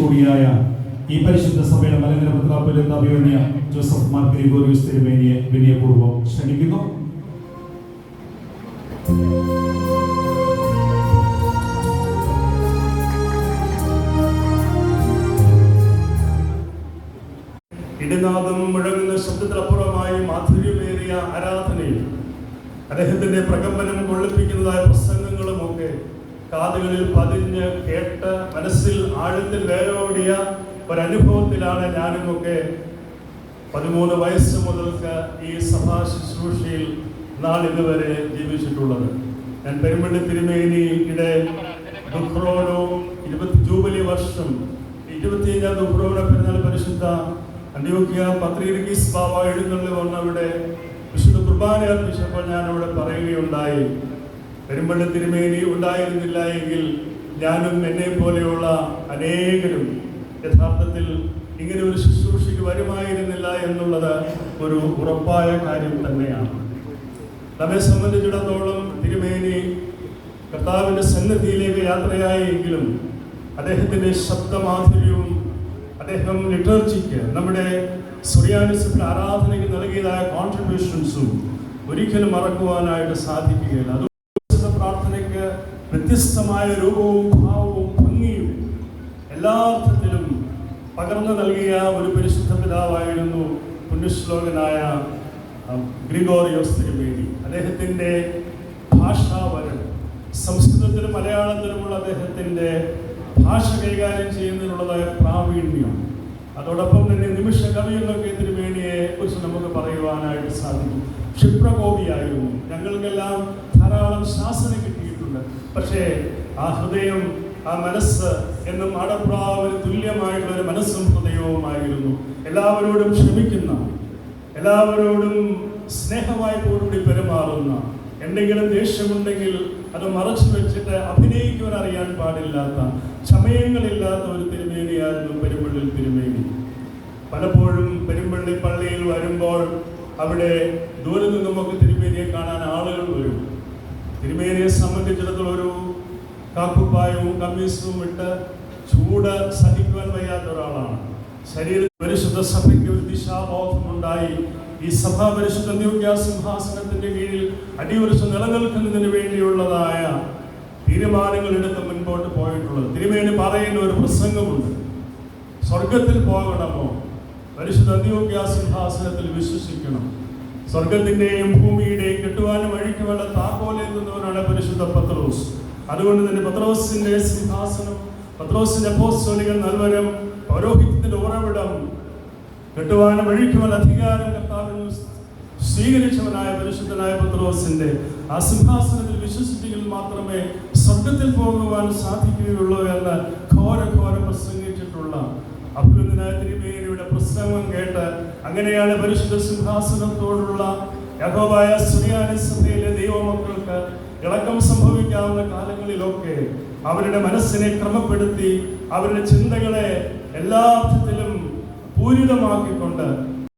കൂടിയായ ഈ പരിശുദ്ധ സഭയുടെ മലങ്കര പത്രാപുരത്ത് അഭിമന്യ ജോസഫ് മാർ ഗ്രിഗോറിയസ് തിരുമേനിയെ വിനയപൂർവം ക്ഷണിക്കുന്നു. ഇടിനാദം മുഴങ്ങുന്ന ശബ്ദത്തിനപ്പുറമായി മാധുര്യമേറിയ ആരാധനയും അദ്ദേഹത്തിന്റെ പ്രകമ്പനം കൊള്ളിപ്പിക്കുന്നതായ പ്രസംഗങ്ങളും ഒക്കെ കാതുകളിൽ പതിഞ്ഞ് കേട്ട് മനസ്സിൽ ആഴത്തിൽ വേരോടിയ ഒരനുഭവത്തിലാണ് ഞാനുമൊക്കെ പതിമൂന്ന് വയസ്സ് മുതൽക്ക് ഈ സഭാ ശുശ്രൂഷയിൽ നാളിതുവരെ ജീവിച്ചിട്ടുള്ളത്. ഞാൻ പെരുമ്പള്ളി തിരുമേനിയുടെ ദുഃഖ്രോനോ ഇരുപത്തി ജൂബിലി വർഷം ഇരുപത്തിയഞ്ചാം ദുഃഖ്രോന പെരുന്നാൾ പരിശുദ്ധ അന്ത്യോക്യ പത്രീർഗീസ് ബാബ എഴുന്നള്ളി വന്നവിടെ വിശുദ്ധ കുർബാന അർപ്പിച്ചപ്പോൾ ഞാൻ അവിടെ പറയുകയുണ്ടായി. പെരുമ്പള്ളി തിരുമേനി ഉണ്ടായിരുന്നില്ല എങ്കിൽ ഞാനും എന്നെ പോലെയുള്ള അനേകരും യഥാർത്ഥത്തിൽ ഇങ്ങനെ ഒരു ശുശ്രൂഷയ്ക്ക് വരുമായിരുന്നില്ല എന്നുള്ളത് ഒരു ഉറപ്പായ കാര്യം തന്നെയാണ്. നമ്മെ സംബന്ധിച്ചിടത്തോളം തിരുമേനി കർത്താവിന്റെ സന്നിധിയിലേക്ക് യാത്രയായെങ്കിലും അദ്ദേഹത്തിന്റെ ശബ്ദമാധുര്യവും അദ്ദേഹം ലിറ്റർജിക്ക് നമ്മുടെ സുറിയാനിസത്തിൽ ആരാധനയ്ക്ക് നൽകിയതായ കോൺട്രിബ്യൂഷൻസും ഒരിക്കലും മറക്കുവാനായിട്ട് സാധിക്കുകയില്ല. വ്യത്യസ്തമായ രൂപവും ഭാവവും ഭംഗിയും എല്ലാ അർത്ഥത്തിലും പകർന്നു നൽകിയ ഒരു പരിശുദ്ധ പിതാവായിരുന്നു പുണ്യശ്ലോകനായ ഗ്രിഗോറിയോസ് തിരുമേനി. അദ്ദേഹത്തിന്റെ ഭാഷാവരൻ സംസ്കൃതത്തിലും മലയാളത്തിലുമുള്ള അദ്ദേഹത്തിന്റെ ഭാഷ കൈകാര്യം ചെയ്യുന്നതിനുള്ളതായ പ്രാവീണ്യം. അതോടൊപ്പം തന്നെ നിമിഷ കവി എന്നൊക്കെ തിരുമേനിയെ കുറിച്ച് നമുക്ക് പറയുവാനായിട്ട് സാധിക്കും. ക്ഷിപ്രകോപിയായിരുന്നു. ഞങ്ങൾക്കെല്ലാം ധാരാളം ശാസന കിട്ടിയിട്ടുണ്ട് പക്ഷേ ആ ഹൃദയം ആ മനസ്സ് എന്നും ആടപ്രാവിന് തുല്യമായിട്ടുള്ള ഒരു മനസ്സും ഹൃദയവുമായിരുന്നു. എല്ലാവരോടും ക്ഷമിക്കുന്ന എല്ലാവരോടും സ്നേഹവായ്പോടുകൂടി പെരുമാറുന്ന എന്തെങ്കിലും ദേഷ്യമുണ്ടെങ്കിൽ അത് മറച്ചു വെച്ചിട്ട് അഭിനയിക്കുവാൻ അറിയാൻ പാടില്ലാത്ത ചമയങ്ങളില്ലാത്ത ഒരു തിരുമേനിയായിരുന്നു പെരുമ്പള്ളിൽ തിരുമേനി. പലപ്പോഴും പെരുമ്പള്ളി പള്ളിയിൽ വരുമ്പോൾ അവിടെ ദൂരെ നിന്നുമൊക്കെ തിരുമേനിയെ കാണാൻ ആളുകൾ വരും. തിരുമേനിയെ സംബന്ധിച്ചിടത്തോളം ഒരു കാക്കുപ്പായവും കമ്മീസും ഇട്ട് ചൂട് സഹിക്കുവാൻ വയ്യാത്ത ഒരാളാണ്. ശരീര പരിശുദ്ധ സഭയ്ക്ക് ഒരു ദിശാബോധമുണ്ടായി. ഈ സഭാ പരിശുദ്ധ നിയോഗ്യ സിംഹാസനത്തിന്റെ കീഴിൽ അടിയുറച്ച് നിലനിൽക്കുന്നതിന് വേണ്ടിയുള്ളതായ തീരുമാനങ്ങൾ എടുത്ത് മുൻപോട്ട് പോയിട്ടുള്ളത്. തിരുമേനി പറയുന്ന ഒരു പ്രസംഗമുണ്ട്. സ്വർഗത്തിൽ പോകണമോ? പരിശുദ്ധ അന്ത്യോഗ്യ സിംഹാസനത്തിൽ വിശ്വസിക്കണം. സ്വർഗത്തിന്റെയും ഭൂമിയുടെയും കെട്ടുവാനും അഴിക്കുവാനുള്ള താക്കോലേക്കുന്നവനാണ് പരിശുദ്ധ പത്രോസ്. അതുകൊണ്ട് തന്നെ പത്രോസിന്റെ സിംഹാസനം പത്രോസിന്റെ പോസ്റ്റോലികൾ നൽവരം പൗരോഹിത്യത്തിന്റെ ഉറവിടം കെട്ടുവാനും അഴിക്കുവാൻ അധികാരം കർത്താവിനും സ്വീകരിച്ചവനായ പരിശുദ്ധനായ പത്രോസിന്റെ ആ സിംഹാസനത്തിൽ വിശ്വസിച്ചെങ്കിൽ മാത്രമേ സ്വർഗത്തിൽ പോകുവാൻ സാധിക്കുകയുള്ളൂ എന്ന് ഘോര ഘോര പ്രസംഗിച്ചിട്ടുള്ള തിരുമേനിയുടെ പ്രസംഗം കേട്ട് അങ്ങനെയാണ് പരിശുദ്ധ സിംഹാസനത്തോടുള്ള യഹോബായ സുനിയാനി സഭയിലെ ദൈവമക്കൾക്ക് ഇളക്കം സംഭവിക്കാവുന്ന കാലങ്ങളിലൊക്കെ അവരുടെ മനസ്സിനെ ക്രമപ്പെടുത്തി അവരുടെ ചിന്തകളെ എല്ലാ അർത്ഥത്തിലും പൂരിതമാക്കിക്കൊണ്ട്